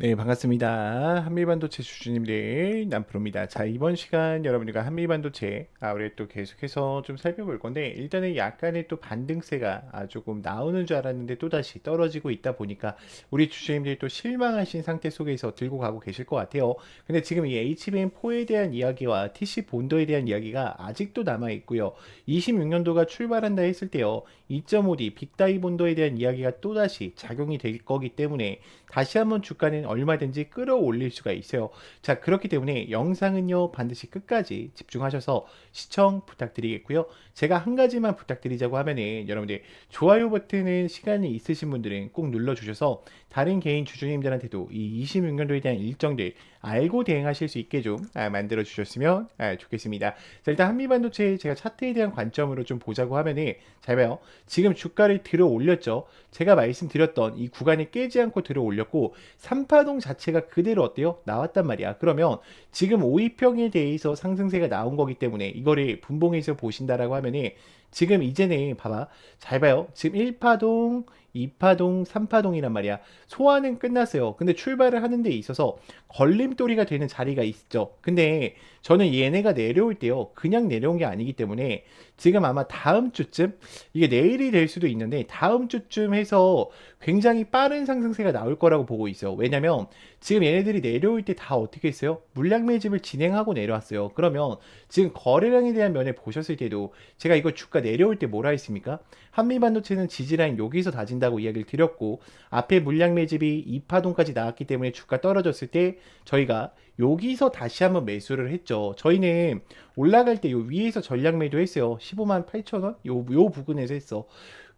네, 반갑습니다. 한미반도체 주주님들 남프로입니다. 자, 이번 시간 여러분들과 한미반도체 아, 우리 또 계속해서 좀 살펴볼 건데 일단은 약간의 또 반등세가 아, 조금 나오는 줄 알았는데 또 다시 떨어지고 있다 보니까 우리 주주님들이 또 실망하신 상태 속에서 들고 가고 계실 것 같아요. 근데 지금 이 HBM4에 대한 이야기와 TC 본도에 대한 이야기가 아직도 남아 있고요. 26년도가 출발한다 했을 때요. 2.5D 빅다이 본도에 대한 이야기가 또 다시 작용이 될 거기 때문에 다시 한번 주가는 얼마든지 끌어올릴 수가 있어요. 자, 그렇기 때문에 영상은요, 반드시 끝까지 집중하셔서 시청 부탁드리겠고요. 제가 한 가지만 부탁드리자고 하면은 여러분들 좋아요 버튼은 시간이 있으신 분들은 꼭 눌러주셔서 다른 개인 주주님들한테도 이 26년도에 대한 일정들 알고 대응하실 수 있게 좀 아, 만들어 주셨으면 아, 좋겠습니다. 자, 일단 한미 반도체 제가 차트에 대한 관점으로 좀 보자고 하면은 잘 봐요. 지금 주가를 들어 올렸죠. 제가 말씀드렸던 이 구간이 깨지 않고 들어 올렸고 3파동 자체가 그대로 어때요? 나왔단 말이야. 그러면 지금 5위평에 대해서 상승세가 나온 거기 때문에 이거를 분봉해서 보신다라고 하면은 지금 이제는 봐봐. 잘 봐요. 지금 1파동, 2파동, 3파동이란 말이야. 소화는 끝났어요. 근데 출발을 하는 데 있어서 걸림돌이가 되는 자리가 있죠. 근데 저는 얘네가 내려올 때요. 그냥 내려온 게 아니기 때문에 지금 아마 다음 주쯤 이게 내일이 될 수도 있는데 다음 주쯤 해서 굉장히 빠른 상승세가 나올 거라고 보고 있어요. 왜냐면 지금 얘네들이 내려올 때 다 어떻게 했어요? 물량 매집을 진행하고 내려왔어요. 그러면 지금 거래량에 대한 면에 보셨을 때도 제가 이거 주가 내려올 때 뭐라 했습니까? 한미반도체는 지지라인 여기서 다진다고 이야기를 드렸고 앞에 물량 매집이 2파동까지 나왔기 때문에 주가 떨어졌을 때 저희가 여기서 다시 한번 매수를 했죠. 저희는 올라갈 때 요 위에서 전략 매도 했어요. 15만 8천 원? 요, 요 부근에서 했어.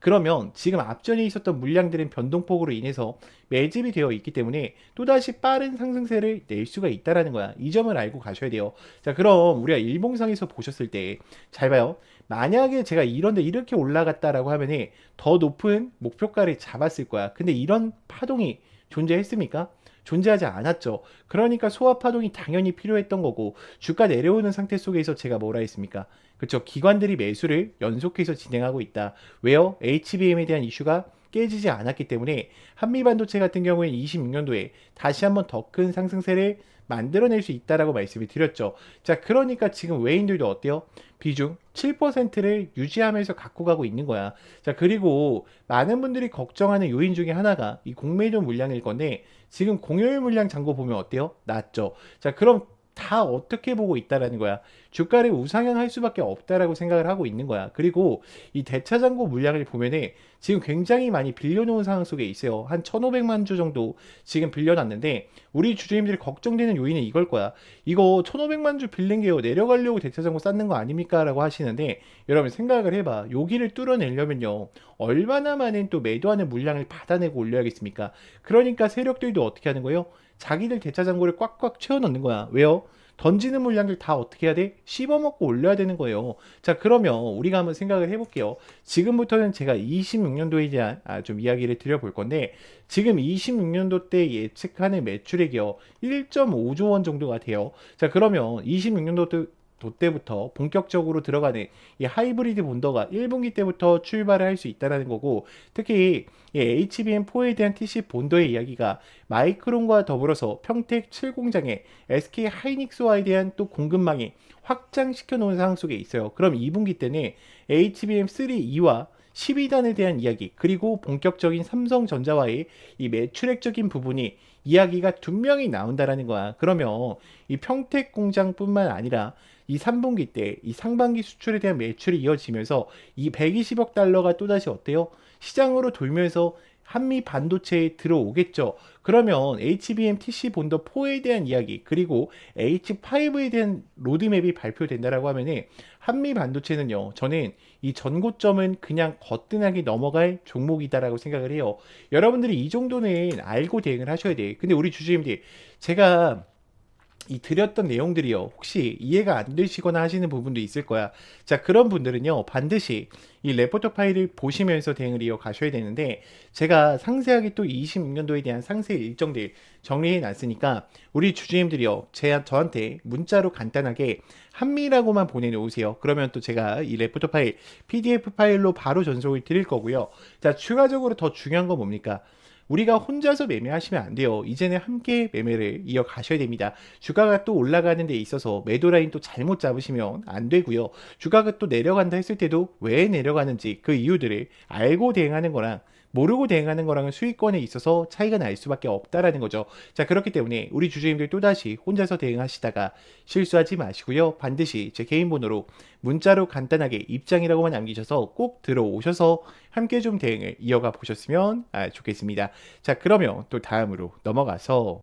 그러면 지금 앞전에 있었던 물량들은 변동폭으로 인해서 매집이 되어 있기 때문에 또다시 빠른 상승세를 낼 수가 있다라는 거야. 이 점을 알고 가셔야 돼요. 자, 그럼 우리가 일봉상에서 보셨을 때 잘 봐요. 만약에 제가 이런데 이렇게 올라갔다라고 하면은 더 높은 목표가를 잡았을 거야. 근데 이런 파동이 존재했습니까? 존재하지 않았죠. 그러니까 소화 파동이 당연히 필요했던 거고 주가 내려오는 상태 속에서 제가 뭐라 했습니까? 그렇죠. 기관들이 매수를 연속해서 진행하고 있다. 왜요? HBM에 대한 이슈가 깨지지 않았기 때문에 한미반도체 같은 경우에 26년도에 다시 한번 더 큰 상승세를 만들어낼 수 있다라고 말씀을 드렸죠. 자, 그러니까 지금 외인들도 어때요? 비중 7%를 유지하면서 갖고 가고 있는 거야. 자, 그리고 많은 분들이 걱정하는 요인 중에 하나가 이 공매도 물량일 건데 지금 공여일 물량 잔고 보면 어때요? 낮죠. 자, 그럼 다 어떻게 보고 있다라는 거야. 주가를 우상향할 수밖에 없다라고 생각을 하고 있는 거야. 그리고 이 대차장고 물량을 보면은 지금 굉장히 많이 빌려놓은 상황 속에 있어요. 한 1,500만 주 정도 지금 빌려놨는데 우리 주주님들이 걱정되는 요인은 이걸 거야. 이거 1,500만 주 빌린 게요. 내려가려고 대차장고 쌓는 거 아닙니까? 라고 하시는데 여러분 생각을 해봐. 여기를 뚫어내려면요. 얼마나 많은 또 매도하는 물량을 받아내고 올려야겠습니까? 그러니까 세력들도 어떻게 하는 거예요? 자기들 대차장고를 꽉꽉 채워 넣는 거야. 왜요? 던지는 물량들 다 어떻게 해야 돼? 씹어먹고 올려야 되는 거예요. 자, 그러면 우리가 한번 생각을 해볼게요. 지금부터는 제가 26년도에 대한 아, 좀 이야기를 드려볼 건데, 지금 26년도 때 예측하는 매출액이요. 1.5조 원 정도가 돼요. 자, 그러면 26년도 도 때부터 본격적으로 들어가는 이 하이브리드 본더가 1분기 때부터 출발을 할 수 있다는 거고 특히 이 HBM4에 대한 TC 본더의 이야기가 마이크론과 더불어서 평택 7공장에 SK 하이닉스와에 대한 또 공급망이 확장시켜 놓은 상황 속에 있어요. 그럼 2분기 때는 HBM3 2와 12단에 대한 이야기 그리고 본격적인 삼성전자와의 이 매출액적인 부분이 이야기가 분명히 나온다라는 거야. 그러면 이 평택 공장뿐만 아니라 이 3분기 때 이 상반기 수출에 대한 매출이 이어지면서 이 120억 달러가 또다시 어때요? 시장으로 돌면서 한미 반도체에 들어오겠죠. 그러면 HBM TC 본더 4에 대한 이야기 그리고 H5에 대한 로드맵이 발표된다라고 하면은 한미 반도체는요. 저는 이 전고점은 그냥 거뜬하게 넘어갈 종목이다라고 생각을 해요. 여러분들이 이 정도는 알고 대응을 하셔야 돼. 근데 우리 주주님들 제가 이 드렸던 내용들이요. 혹시 이해가 안 되시거나 하시는 부분도 있을 거야. 자, 그런 분들은요. 반드시 이 레포터 파일을 보시면서 대응을 이어 가셔야 되는데 제가 상세하게 또 26년도에 대한 상세 일정들 정리해 놨으니까 우리 주주님들이요. 제 저한테 문자로 간단하게 한미라고만 보내 놓으세요. 그러면 또 제가 이 레포터 파일 PDF 파일로 바로 전송을 드릴 거고요. 자, 추가적으로 더 중요한 건 뭡니까? 우리가 혼자서 매매하시면 안 돼요. 이제는 함께 매매를 이어가셔야 됩니다. 주가가 또 올라가는 데 있어서 매도 라인 또 잘못 잡으시면 안 되고요. 주가가 또 내려간다 했을 때도 왜 내려가는지 그 이유들을 알고 대응하는 거랑 모르고 대응하는 거랑은 수익권에 있어서 차이가 날 수밖에 없다라는 거죠. 자, 그렇기 때문에 우리 주주님들 또다시 혼자서 대응하시다가 실수하지 마시고요. 반드시 제 개인 번호로 문자로 간단하게 입장이라고만 남기셔서 꼭 들어오셔서 함께 좀 대응을 이어가 보셨으면 아, 좋겠습니다. 자, 그러면 또 다음으로 넘어가서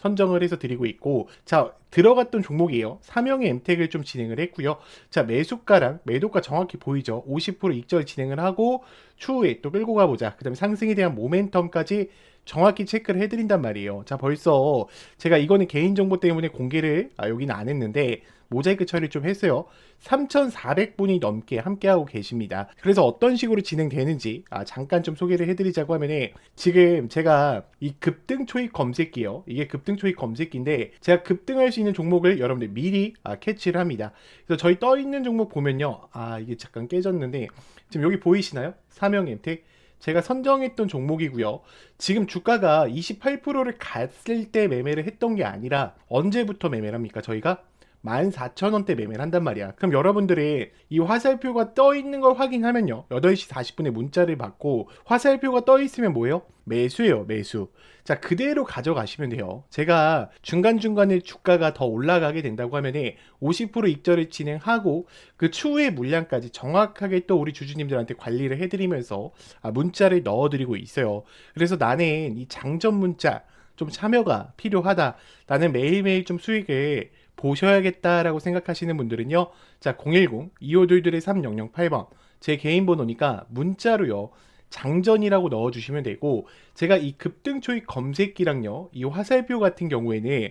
선정을 해서 드리고 있고 자 들어갔던 종목이에요. 사명의 엠텍을 좀 진행을 했고요. 자 매수가랑 매도가 정확히 보이죠. 50% 익절 진행을 하고 추후에 또 끌고 가보자. 그 다음에 상승에 대한 모멘텀까지 정확히 체크를 해드린단 말이에요. 자 벌써 제가 이거는 개인정보 때문에 공개를 아, 여기는 안 했는데 모자이크 처리를 좀 했어요. 3,400분이 넘게 함께하고 계십니다. 그래서 어떤 식으로 진행되는지 아, 잠깐 좀 소개를 해드리자고 하면은 지금 제가 이 급등 초입 검색기요. 이게 급등 초입 검색기인데 제가 급등할 수 있는 종목을 여러분들 미리 아, 캐치를 합니다. 그래서 저희 떠 있는 종목 보면요. 아 이게 잠깐 깨졌는데 지금 여기 보이시나요? 사명 엠텍 제가 선정했던 종목이고요. 지금 주가가 28%를 갔을 때 매매를 했던 게 아니라 언제부터 매매를 합니까? 저희가 14,000원대 매매를 한단 말이야. 그럼 여러분들이 이 화살표가 떠 있는 걸 확인하면요. 8시 40분에 문자를 받고 화살표가 떠 있으면 뭐예요? 매수예요, 매수. 자, 그대로 가져가시면 돼요. 제가 중간중간에 주가가 더 올라가게 된다고 하면은 50% 익절을 진행하고 그 추후의 물량까지 정확하게 또 우리 주주님들한테 관리를 해드리면서 아, 문자를 넣어드리고 있어요. 그래서 나는 이 장전 문자 좀 참여가 필요하다. 나는 매일매일 좀 수익을 보셔야겠다라고 생각하시는 분들은요. 자, 010-2522-3008번. 제 개인 번호니까 문자로요. 장전이라고 넣어주시면 되고, 제가 이 급등 초입 검색기랑요, 이 화살표 같은 경우에는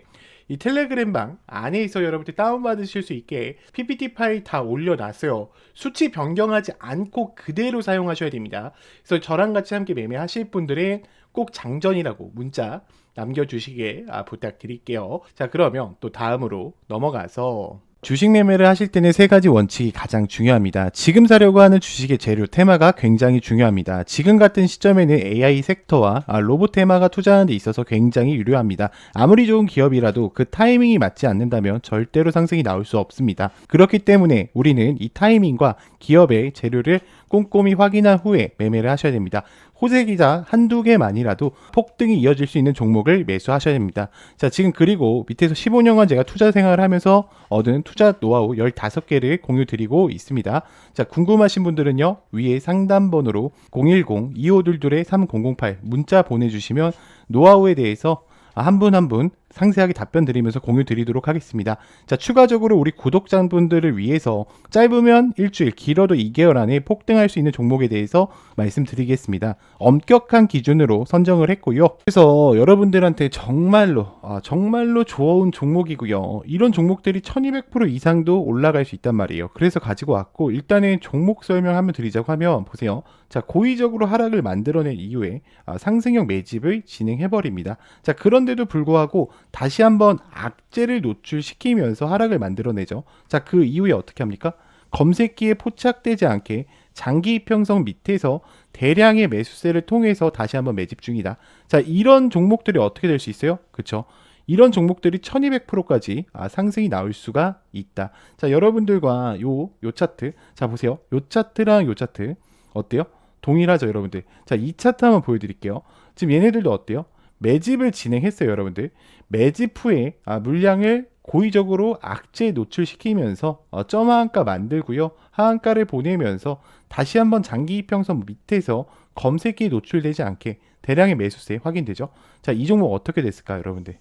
이 텔레그램 방 안에서 여러분들 다운받으실 수 있게 PPT 파일 다 올려놨어요. 수치 변경하지 않고 그대로 사용하셔야 됩니다. 그래서 저랑 같이 함께 매매하실 분들은 꼭 장전이라고 문자 남겨주시게 아, 부탁드릴게요. 자, 그러면 또 다음으로 넘어가서 주식 매매를 하실 때는 세 가지 원칙이 가장 중요합니다. 지금 사려고 하는 주식의 재료 테마가 굉장히 중요합니다. 지금 같은 시점에는 AI 섹터와 아, 로봇 테마가 투자하는 데 있어서 굉장히 유료합니다. 아무리 좋은 기업이라도 그 타이밍이 맞지 않는다면 절대로 상승이 나올 수 없습니다. 그렇기 때문에 우리는 이 타이밍과 기업의 재료를 꼼꼼히 확인한 후에 매매를 하셔야 됩니다. 호재기자 한두 개만이라도 폭등이 이어질 수 있는 종목을 매수하셔야 됩니다. 자, 지금 그리고 밑에서 15년간 제가 투자 생활을 하면서 얻은 투자 노하우 15개를 공유 드리고 있습니다. 자, 궁금하신 분들은요, 위에 상담번호로 010-2522-3008 문자 보내주시면 노하우에 대해서 한 분 한분 상세하게 답변 드리면서 공유 드리도록 하겠습니다. 자, 추가적으로 우리 구독자분들을 위해서 짧으면 일주일, 길어도 2개월 안에 폭등할 수 있는 종목에 대해서 말씀드리겠습니다. 엄격한 기준으로 선정을 했고요. 그래서 여러분들한테 정말로, 아, 정말로 좋은 종목이고요. 이런 종목들이 1200% 이상도 올라갈 수 있단 말이에요. 그래서 가지고 왔고, 일단은 종목 설명 한번 드리자고 하면, 보세요. 자, 고의적으로 하락을 만들어낸 이후에 아, 상승형 매집을 진행해버립니다. 자, 그런데도 불구하고 다시 한번 악재를 노출시키면서 하락을 만들어내죠. 자, 그 이후에 어떻게 합니까? 검색기에 포착되지 않게 장기 이평선 밑에서 대량의 매수세를 통해서 다시 한번 매집 중이다. 자, 이런 종목들이 어떻게 될 수 있어요? 그렇죠? 이런 종목들이 1200%까지 아, 상승이 나올 수가 있다. 자, 여러분들과 요, 요 차트. 자, 보세요. 요 차트랑 요 차트. 어때요? 동일하죠, 여러분들. 자, 이 차트 한번 보여드릴게요. 지금 얘네들도 어때요? 매집을 진행했어요, 여러분들. 매집 후에 아, 물량을 고의적으로 악재에 노출시키면서 어, 점 하한가 만들고요. 하한가를 보내면서 다시 한번 장기 이평선 밑에서 검색기에 노출되지 않게 대량의 매수세 확인되죠. 자, 이 종목 어떻게 됐을까요, 여러분들?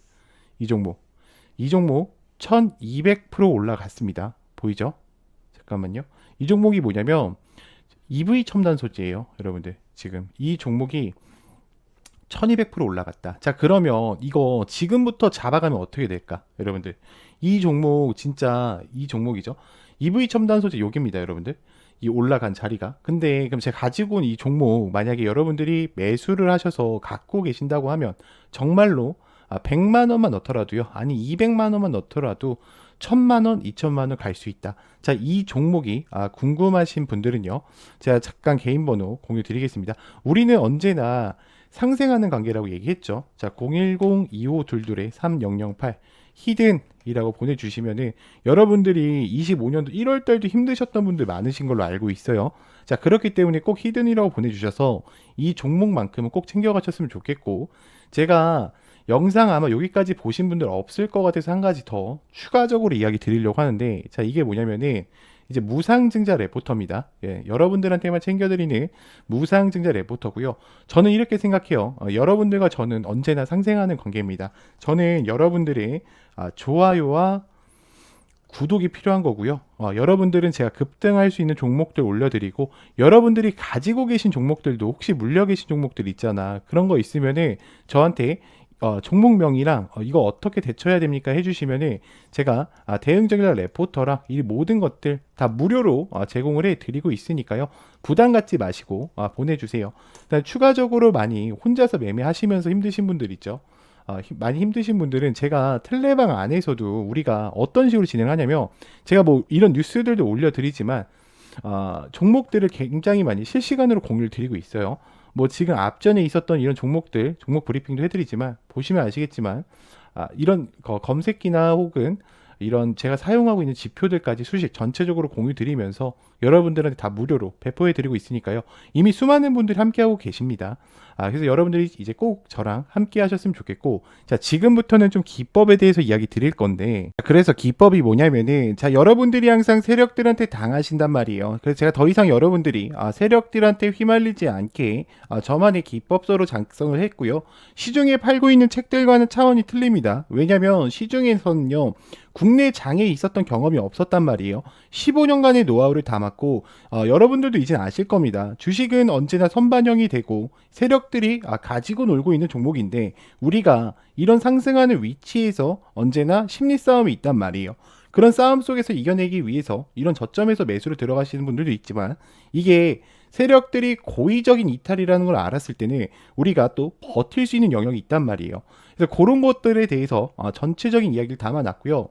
이 종목. 이 종목 1200% 올라갔습니다. 보이죠? 잠깐만요. 이 종목이 뭐냐면 EV 첨단 소재예요, 여러분들. 지금 이 종목이 1200% 올라갔다. 자, 그러면 이거 지금부터 잡아가면 어떻게 될까? 여러분들. 이 종목 진짜 이 종목이죠. EV 첨단 소재 여기입니다, 여러분들. 이 올라간 자리가. 근데 그럼 제가 가지고 온 이 종목 만약에 여러분들이 매수를 하셔서 갖고 계신다고 하면 정말로 아, 100만 원만 넣더라도요. 아니 200만 원만 넣더라도 1000만 원, 2000만 원 갈 수 있다. 자, 이 종목이 아, 궁금하신 분들은요. 제가 잠깐 개인 번호 공유 드리겠습니다. 우리는 언제나 상생하는 관계라고 얘기했죠. 자, 010-2522-3008 히든이라고 보내주시면은 여러분들이 25년도 1월 달도 힘드셨던 분들 많으신 걸로 알고 있어요. 자, 그렇기 때문에 꼭 히든이라고 보내주셔서 이 종목만큼은 꼭 챙겨가셨으면 좋겠고, 제가 영상 아마 여기까지 보신 분들 없을 것 같아서 한 가지 더 추가적으로 이야기 드리려고 하는데, 자, 이게 뭐냐면은, 이제 무상증자 레포터입니다. 예, 여러분들한테만 챙겨드리는 무상증자 레포터고요. 저는 이렇게 생각해요. 어, 여러분들과 저는 언제나 상생하는 관계입니다. 저는 여러분들의 아, 좋아요와 구독이 필요한 거고요. 어, 여러분들은 제가 급등할 수 있는 종목들 올려드리고 여러분들이 가지고 계신 종목들도 혹시 물려 계신 종목들 있잖아. 그런 거 있으면은 저한테 어, 종목명이랑 어, 이거 어떻게 대처해야 됩니까 해주시면은 제가 아, 대응적인 레포터랑 이 모든 것들 다 무료로 어, 제공을 해드리고 있으니까요 부담 갖지 마시고 아, 보내주세요. 추가적으로 많이 혼자서 매매하시면서 힘드신 분들 있죠. 어, 힘- 많이 힘드신 분들은 제가 텔레방 안에서도 우리가 어떤 식으로 진행하냐면 제가 뭐 이런 뉴스들도 올려드리지만 어, 종목들을 굉장히 많이 실시간으로 공유를 드리고 있어요. 뭐 지금 앞전에 있었던 이런 종목들 종목 브리핑도 해드리지만 보시면 아시겠지만 아, 이런 거- 검색기나 혹은 이런 제가 사용하고 있는 지표들까지 수식 전체적으로 공유 드리면서 여러분들한테 다 무료로 배포해 드리고 있으니까요. 이미 수많은 분들이 함께하고 계십니다. 아, 그래서 여러분들이 이제 꼭 저랑 함께 하셨으면 좋겠고, 자, 지금부터는 좀 기법에 대해서 이야기 드릴 건데, 자, 그래서 기법이 뭐냐면은, 자, 여러분들이 항상 세력들한테 당하신단 말이에요. 그래서 제가 더 이상 여러분들이, 아, 세력들한테 휘말리지 않게, 아, 저만의 기법서로 작성을 했고요. 시중에 팔고 있는 책들과는 차원이 틀립니다. 왜냐면 시중에서는요, 국내 장에 있었던 경험이 없었단 말이에요. 15년간의 노하우를 담았고 어, 여러분들도 이제 아실 겁니다. 주식은 언제나 선반영이 되고 세력들이 아, 가지고 놀고 있는 종목인데 우리가 이런 상승하는 위치에서 언제나 심리 싸움이 있단 말이에요. 그런 싸움 속에서 이겨내기 위해서 이런 저점에서 매수를 들어가시는 분들도 있지만 이게 세력들이 고의적인 이탈이라는 걸 알았을 때는 우리가 또 버틸 수 있는 영역이 있단 말이에요. 그래서 그런 것들에 대해서 어, 전체적인 이야기를 담아놨고요.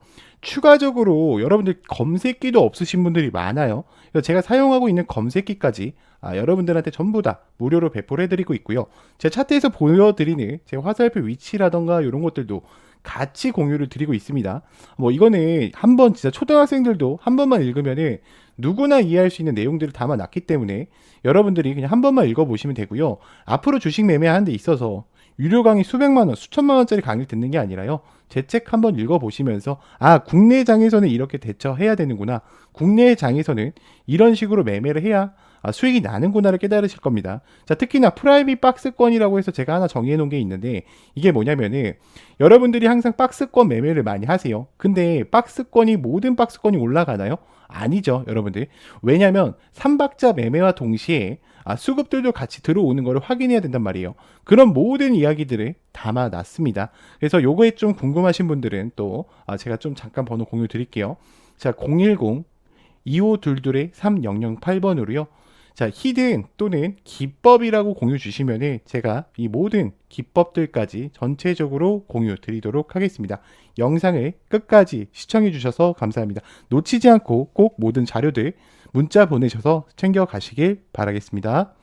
추가적으로 여러분들 검색기도 없으신 분들이 많아요. 그래서 제가 사용하고 있는 검색기까지 아, 여러분들한테 전부 다 무료로 배포를 해드리고 있고요. 제 차트에서 보여드리는 제 화살표 위치라던가 이런 것들도 같이 공유를 드리고 있습니다. 뭐 이거는 한번 진짜 초등학생들도 한 번만 읽으면은 누구나 이해할 수 있는 내용들을 담아놨기 때문에 여러분들이 그냥 한 번만 읽어보시면 되고요. 앞으로 주식 매매하는 데 있어서 유료 강의 수백만 원, 수천만 원짜리 강의를 듣는 게 아니라요. 제 책 한번 읽어보시면서 아 국내 장에서는 이렇게 대처해야 되는구나. 국내 장에서는 이런 식으로 매매를 해야 아, 수익이 나는구나를 깨달으실 겁니다. 자, 특히나 프라이빗 박스권이라고 해서 제가 하나 정리해 놓은 게 있는데 이게 뭐냐면은 여러분들이 항상 박스권 매매를 많이 하세요. 근데 박스권이 모든 박스권이 올라가나요? 아니죠, 여러분들. 왜냐면 삼박자 매매와 동시에 아, 수급들도 같이 들어오는 것을 확인해야 된단 말이에요. 그런 모든 이야기들을 담아놨습니다. 그래서 요거에 좀 궁금하신 분들은 또 아, 제가 좀 잠깐 번호 공유 드릴게요. 자, 010 2522의 3008번으로요. 자, 히든 또는 기법이라고 공유 주시면은 제가 이 모든 기법들까지 전체적으로 공유 드리도록 하겠습니다. 영상을 끝까지 시청해 주셔서 감사합니다. 놓치지 않고 꼭 모든 자료들 문자 보내셔서 챙겨 가시길 바라겠습니다.